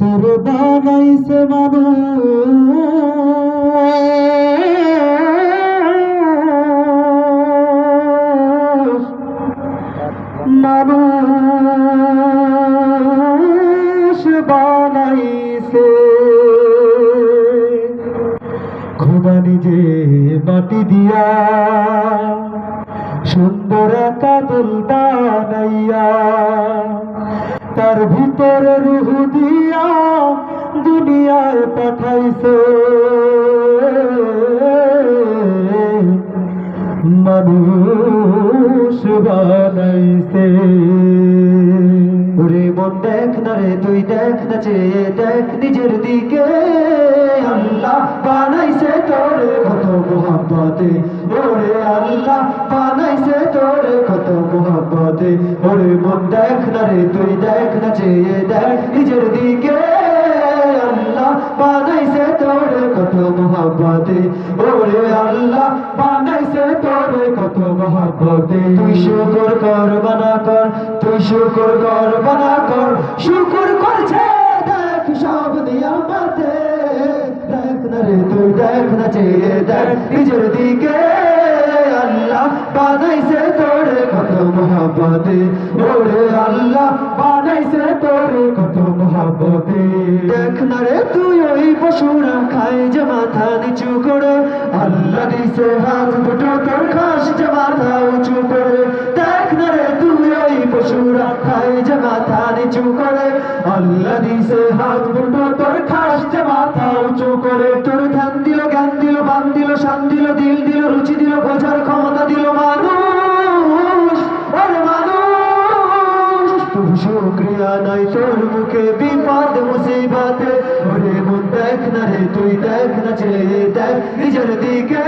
তোর বানাইছে মানুষ। মানুষ বানাইছে। খোদা নিজে মাটি দিয়া সুন্দর কাদল বানাইয়া তার ভিতরে রুহ দিয়া দুনিয়ায় পাঠাইছে। মানুষ বানাইছে। ওরে মন দেখ না রে, তুই দেখ না, চেয়ে দেখ নিজের দিকে। আল্লাহ বানাইছে। মোহাম্মতে ওরে মন দেখ না রে, তুই দেখ না, চেয়ে দেখ নিজের দিকে। বানাইছে কত মোহাম্মতে ওরে আল্লাহ বানাইছে কত মোহাম্মতে তুই কর, বানা কর, তুই কর, বানা কর করছে, দেখ সব নিয়ামতে। দেখ না রে, তুই দেখ না, চেয়ে দেখ নিজের দিকে। ওরে আল্লাহ বানাইছে তোরে কত মোহাম্মতে দেখ না রে, তুই ওই পশুরা যে মাথা নিচু করে। আল্লাহ দিছে হাত দুটো, তোর খাস যে মাথা উঁচু করে। দেখ না রে, তুই ওই পশুরা যে মাথা নিচু করে। আল্লাহ দিছে হাত দুটো, তোর খাস যে মাথা উঁচু করে। তোর ধ্যান দিল, জ্ঞান দিল, বান দিল, শান দিল দিল দিল, রুচি দিল, বোঝার ক্ষমতা দিল, মানুষ শুক্রিয়া নাই তোর মুখে বিপদ, মুসিবতে। ওরে মন দেখ না রে, তুই দেখ না চেয়ে দেখ নিজের দিকে।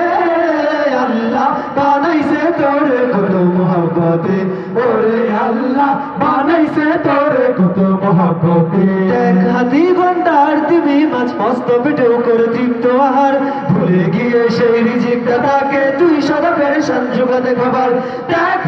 আল্লাহ বানাইছে তোরে কত মহাব্বতে। ওরে আল্লাহ বানাইছে তোরে কত মহাব্বতে। দেখ হাতি ঘণ্টার তুমি মাছ মস্ত পেটেও করে তৃপ্ত আহার। ভুলে গিয়ে সেই রিজিকটা তাকে পেরেশান জোগাতে খাবার।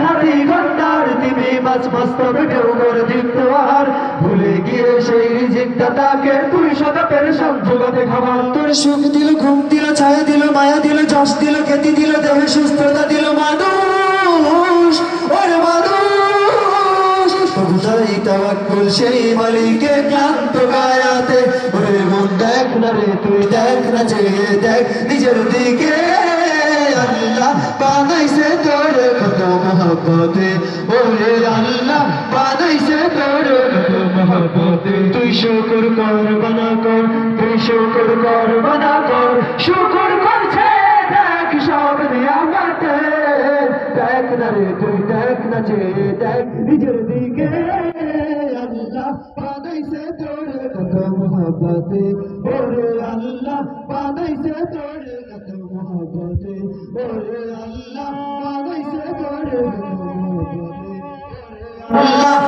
হাতি ঘণ্টার তুমি মাছ মস্ত পেটেও করে তৃপ্ত আহার ভুলে গিয়ে সেই রিজিকটা তাকে তুই সদা পেরেশান জোগাতে খাবার। তোর সুখ দিল, ঘুম দিল, ছায়া দিল, মায়া দিল, যশ দিল, খ্যাতি দিল, দেহে সুস্থতা দিল, মানুষ। ওরে মানুষ। বুঝাই তাওয়াক্কুল সেই মালিকে ক্লান্ত গায়াতে। ওরে মন দেখ না রে, তুই দেখ না চেয়ে দেখ নিজের দিকে। মহব্বতে ওরে আল্লাহ বানাইছে তোরে মহব্বতে। তুই শুকর কর, বানা কর, তুই শুকর কর, বানা কর। শুকর করছে, দেখ সব নিয়ামতে। দেখ না রে তুই, দেখ না চেয়ে দেখ নিজের দিকে। আল্লাহ বানাইছে তোরে কত মহব্বতে ওরে আল্লাহ বানাইছে তোরে কত মহব্বতে ওরে আল্লাহ কত